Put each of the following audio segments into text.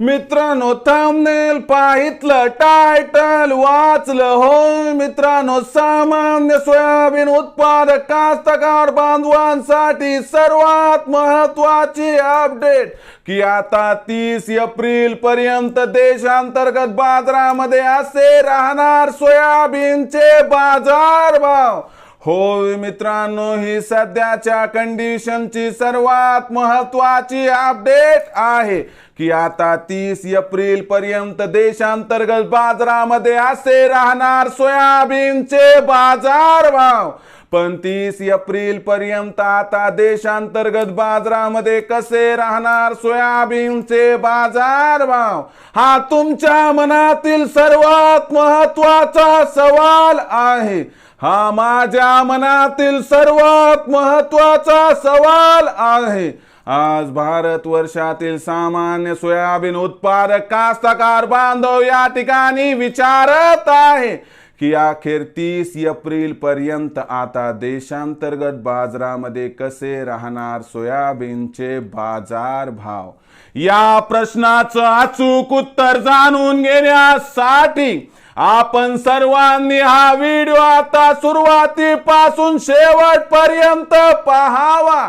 मित्रांनो थांबनेल पाहितलं टायटल वाचलं हो मित्रांनो सामान्य सोयाबीन उत्पादक कास्तकार बांधवांसाठी सर्वात महत्वाची अपडेट की आता तीस एप्रिल पर्यंत देशांतर्गत बाजारामध्ये असे राहणार सोयाबीनचे बाजार भाव होय मित्रांनो ही सध्याच्या कंडिशनची सर्वात महत्वाची अपडेट आहे. की आता तीस एप्रिल पर्यंत देशांतर्गत बाजारामध्ये असे राहणार सोयाबीनचे बाजार भाव. पण तीस एप्रिल पर्यंत आता देशांतर्गत बाजारामध्ये कसे राहणार सोयाबीनचे बाजार भाव? हा तुमच्या मनातील सर्वात महत्त्वाचा सवाल आहे. हा माझ्या मनातील सर्वात महत्त्वाचा सवाल आहे. आज भारत वर्षातील सामान्य सोयाबीन उत्पादक कास्तकार बांधव या ठिकाणी विचारत आहे की अखेर तीस एप्रिल पर्यंत आता देशांतर्गत बाजारामध्ये कसे राहणार सोयाबीनचे बाजार भाव? या प्रश्नाचं अचूक उत्तर जाणून घेण्यासाठी आपण सर्वांनी हा व्हिडिओ आता सुरुवातीपासून शेवटपर्यंत पहावा.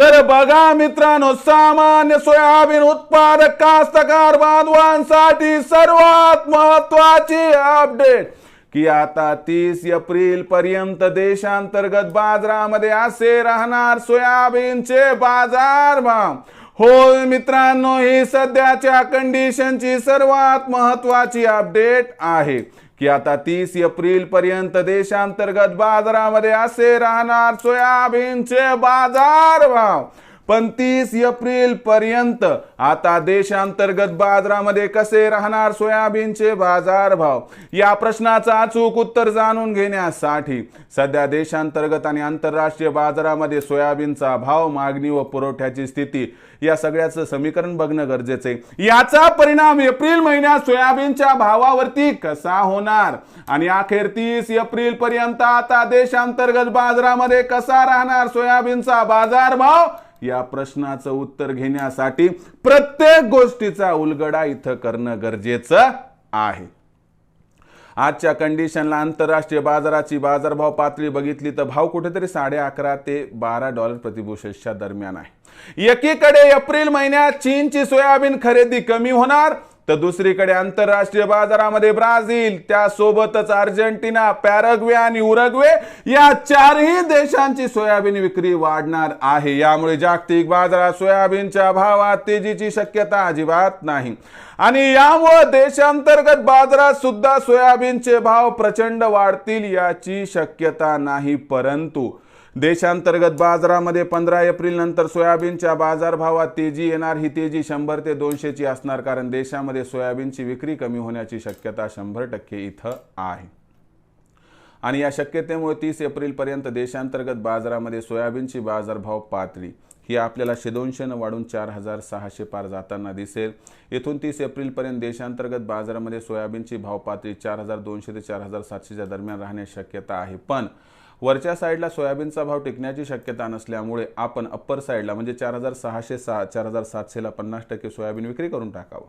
तर बघा मित्रांनो सामान्य सोयाबीन उत्पादक कास्तकार बांधवांसाठी सर्वात महत्वाची अपडेट की आता तीस एप्रिल पर्यंत देशांतर्गत बाजारामध्ये असे राहणार सोयाबीनचे बाजार भाव. होय मित्रांनो ही सध्याच्या कंडिशनची सर्वात महत्वाची अपडेट आहे. की आता तीस एप्रिल पर्यंत देशांतर्गत बाजारामध्ये असे राहणार सोयाबीनचे बाजार भाव पण तीस एप्रिल पर्यंत आता देशांतर्गत बाजारामध्ये कसे राहणार सोयाबीनचे बाजार भाव? या प्रश्नाचं अचूक उत्तर जाणून घेण्यासाठी सध्या देशांतर्गत आणि आंतरराष्ट्रीय बाजारामध्ये सोयाबीनचा भाव मागणी व पुरवठ्याची स्थिती या सगळ्याचं समीकरण बघणं गरजेचं आहे. याचा परिणाम एप्रिल महिन्यात सोयाबीनच्या भावावरती कसा होणार? आणि अखेर तीस एप्रिल पर्यंत आता देशांतर्गत बाजारामध्ये कसा राहणार सोयाबीनचा बाजार भाव? या प्रश्नाचं उत्तर घेण्यासाठी प्रत्येक गोष्टीचा उलगडा इथं करणं गरजेचं आहे. आजच्या कंडिशनला आंतरराष्ट्रीय बाजाराची बाजारभाव पातळी बघितली तर भाव कुठेतरी साडे अकरा ते बारा डॉलर प्रतिभूषेच्या दरम्यान आहे. एकीकडे एप्रिल महिन्यात चीनची सोयाबीन खरेदी कमी होणार तर दुसरीकडे आंतरराष्ट्रीय बाजारामध्ये ब्राझील त्यासोबतच अर्जेंटिना पॅरग्वे आणि उरग्वे या चारही देशांची सोयाबीन विक्री वाढणार आहे. यामुळे जागतिक बाजारात सोयाबीनच्या भावात तेजीची शक्यता अजिबात नाही. आणि यामुळे देशांतर्गत बाजारात सुद्धा सोयाबीनचे भाव प्रचंड वाढतील याची शक्यता नाही परंतु देशांतर्गत बाजारामध्ये पंधरा एप्रिल नंतर सोयाबीनच्या बाजारभावात तेजी येणार. ही तेजी शंभर ते दोनशेची असणार कारण देशामध्ये सोयाबीनची विक्री कमी होण्याची शक्यता शंभर टक्के इथं आहे. आणि या शक्यतेमुळे तीस एप्रिलपर्यंत देशांतर्गत बाजारामध्ये सोयाबीनची बाजारभाव पातळी ही आपल्याला शे दोनशेनं वाढून चार हजार सहाशे पार जाताना दिसेल. येथून तीस एप्रिलपर्यंत देशांतर्गत बाजारामध्ये सोयाबीनची भाव पातळी चार हजार दोनशे ते चार हजार सातशेच्या दरम्यान राहण्याची शक्यता आहे. पण वरच्या साईडला सोयाबीनचा भाव टिकण्याची शक्यता नसल्यामुळे आपण अप्पर साईडला म्हणजे चार हजार सहाशे सहा चार हजार सातशेला पन्नास टक्के सोयाबीन विक्री करून टाकावं.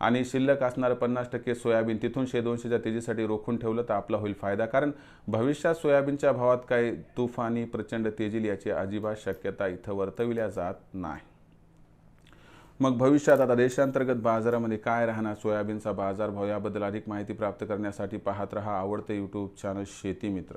आणि शिल्लक असणारं पन्नास टक्के सोयाबीन तिथून शे दोनशेच्या तेजीसाठी रोखून ठेवलं तर आपला होईल फायदा. कारण भविष्यात सोयाबीनच्या भावात काही तुफानी प्रचंड तेजील याची अजिबात शक्यता इथं वर्तविल्या जात नाही. मग भविष्यात आता देशांतर्गत बाजारामध्ये काय राहणार? सोयाबीनचा बाजारभाव याबद्दल अधिक माहिती प्राप्त करण्यासाठी पाहत रहा आवडते यूट्यूब चॅनल शेती मित्र.